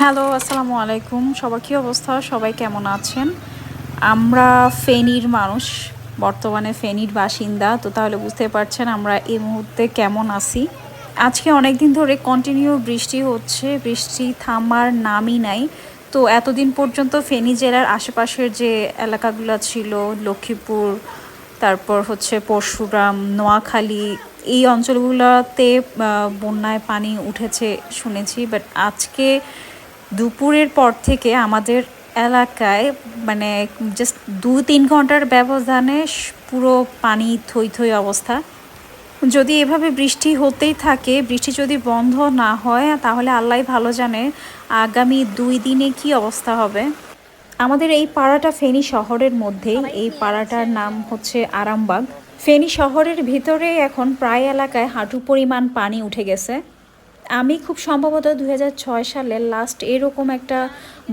Hello, আসসালামু আলাইকুম। সবার কী অবস্থা? সবাই কেমন আছেন? আমরা ফেনীর মানুষ, বর্তমানে ফেনীর বাসিন্দা, তো তাহলে বুঝতে পারছেন আমরা এই মুহূর্তে কেমন আছি। আজকে অনেক দিন ধরে কন্টিনিউ বৃষ্টি হচ্ছে, বৃষ্টি থামার নামই নাই। তো এতদিন পর্যন্ত ফেনী জেলার আশেপাশের যে এলাকাগুলো ছিল, লক্ষ্মীপুর, তারপর হচ্ছে পরশুরাম, নোয়াখালী এই অঞ্চলগুলোতে বন্যায় পানি উঠেছে শুনেছি বাট আজকে দুপুরের পর থেকে আমাদের এলাকায় মানে জাস্ট দু তিন ঘণ্টার ব্যবধানে পুরো পানি থই থই অবস্থা। যদি এভাবে বৃষ্টি হতেই থাকে, বৃষ্টি যদি বন্ধ না হয়, তাহলে আল্লাহ ভালো জানে আগামী দুই দিনে কি অবস্থা হবে। আমাদের এই পাড়াটা ফেনী শহরের মধ্যেই, এই পাড়াটার নাম হচ্ছে আরামবাগ। ফেনী শহরের ভিতরে এখন প্রায় এলাকায় হাঁটু পরিমাণ পানি উঠে গেছে। আমি খুব সম্ভবত দু হাজার ছয় সালে লাস্ট এরকম একটা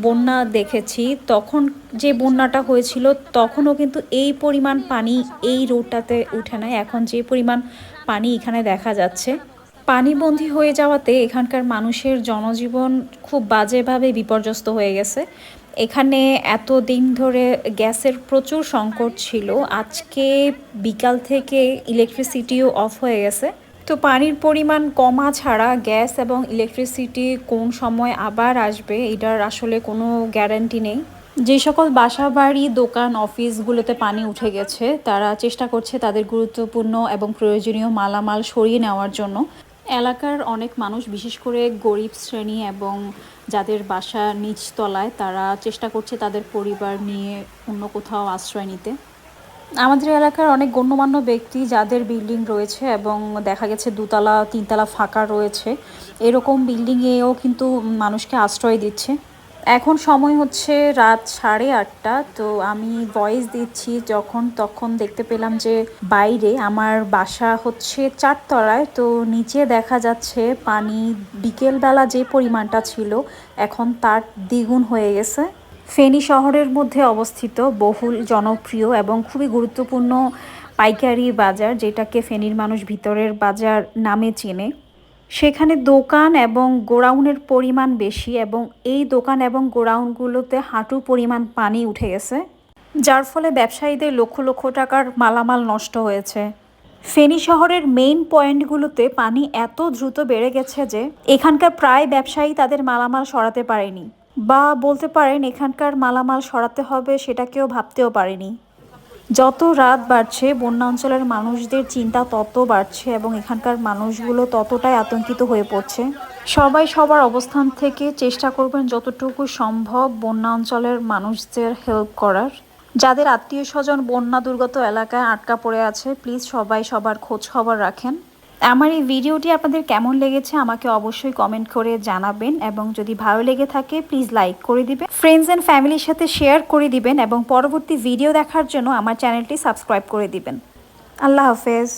বন্যা দেখেছি। তখন যে বন্যাটা হয়েছিল, তখনও কিন্তু এই পরিমাণ পানি এই রোডটাতে উঠে নাই। এখন যে পরিমাণ পানি এখানে দেখা যাচ্ছে। পানিবন্দী হয়ে যাওয়াতে এখানকার মানুষের জনজীবন খুব বাজেভাবে বিপর্যস্ত হয়ে গেছে। এখানে এত দিন ধরে গ্যাসের প্রচুর সংকট ছিল। আজকে বিকাল থেকে ইলেকট্রিসিটিও অফ হয়ে গেছে। তো পানির পরিমাণ কমা ছাড়া গ্যাস এবং ইলেকট্রিসিটি কোন সময় আবার আসবে, এটার আসলে কোনো গ্যারান্টি নেই। যে সকল বাসা বাড়ি দোকান অফিসগুলোতে পানি উঠে গেছে, তারা চেষ্টা করছে তাদের গুরুত্বপূর্ণ এবং প্রয়োজনীয় মালামাল সরিয়ে নেওয়ার জন্য। এলাকার অনেক মানুষ, বিশেষ করে গরিব শ্রেণি এবং যাদের বাসা নিচতলায় তারা চেষ্টা করছে তাদের পরিবার নিয়ে অন্য কোথাও আশ্রয় নিতে। আমাদের এলাকার অনেক গণ্যমান্য ব্যক্তি যাদের বিল্ডিং রয়েছে এবং দেখা গেছে দুতলা, তিনতলা ফাঁকা রয়েছে, এরকম বিল্ডিংয়েও কিন্তু মানুষকে আশ্রয় দিচ্ছে। এখন সময় হচ্ছে রাত সাড়ে আটটা, তো আমি ভয়েস দিচ্ছি যখন তখন দেখতে পেলাম যে বাইরে আমার বাসা হচ্ছে চারতলায়, তো নিচে দেখা যাচ্ছে পানি বিকেলবেলা যে পরিমাণটা ছিল এখন তার দ্বিগুণ হয়ে গেছে। ফেনী শহরের মধ্যে অবস্থিত বহুল জনপ্রিয় এবং খুবই গুরুত্বপূর্ণ পাইকারি বাজার যেটাকে ফেনীর মানুষ ভিতরের বাজার নামে চেনে। সেখানে দোকান এবং গোডাউনের পরিমাণ বেশি এবং এই দোকান এবং গোডাউনগুলোতে হাঁটু পরিমাণ পানি উঠে গেছে, যার ফলে ব্যবসায়ীদের লক্ষ লক্ষ টাকার মালামাল নষ্ট হয়েছে। ফেনী শহরের মেইন পয়েন্টগুলোতে পানি এত দ্রুত বেড়ে গেছে যে এখানকার প্রায় ব্যবসায়ী তাদের মালামাল সরাতে পারেনি বা বলতে পারেন এখানকার মালামাল সরাতে হবে সেটা কেউ ভাবতেও পারেনি। যত রাত বাড়ছে, বন্যা অঞ্চলের মানুষদের চিন্তা তত বাড়ছে এবং এখানকার মানুষগুলো ততটাই আতঙ্কিত হয়ে পড়ছে। সবাই সবার অবস্থান থেকে চেষ্টা করবেন যতটুকু সম্ভব বন্যা অঞ্চলের মানুষদের হেল্প করার। যাদের আত্মীয় স্বজন বন্যা দুর্গত এলাকায় আটকা পড়ে আছে প্লিজ সবাই সবার খোঁজ খবর রাখেন। আমার এই ভিডিওটি আপনাদের কেমন লেগেছে আমাকে অবশ্যই কমেন্ট করে জানাবেন এবং যদি ভালো লেগে থাকে প্লিজ লাইক করে দিবেন। ফ্রেন্ডস অ্যান্ড ফ্যামিলির সাথে শেয়ার করে দিবেন এবং পরবর্তী ভিডিও দেখার জন্য আমার চ্যানেলটি সাবস্ক্রাইব করে দিবেন। আল্লাহ হাফেজ।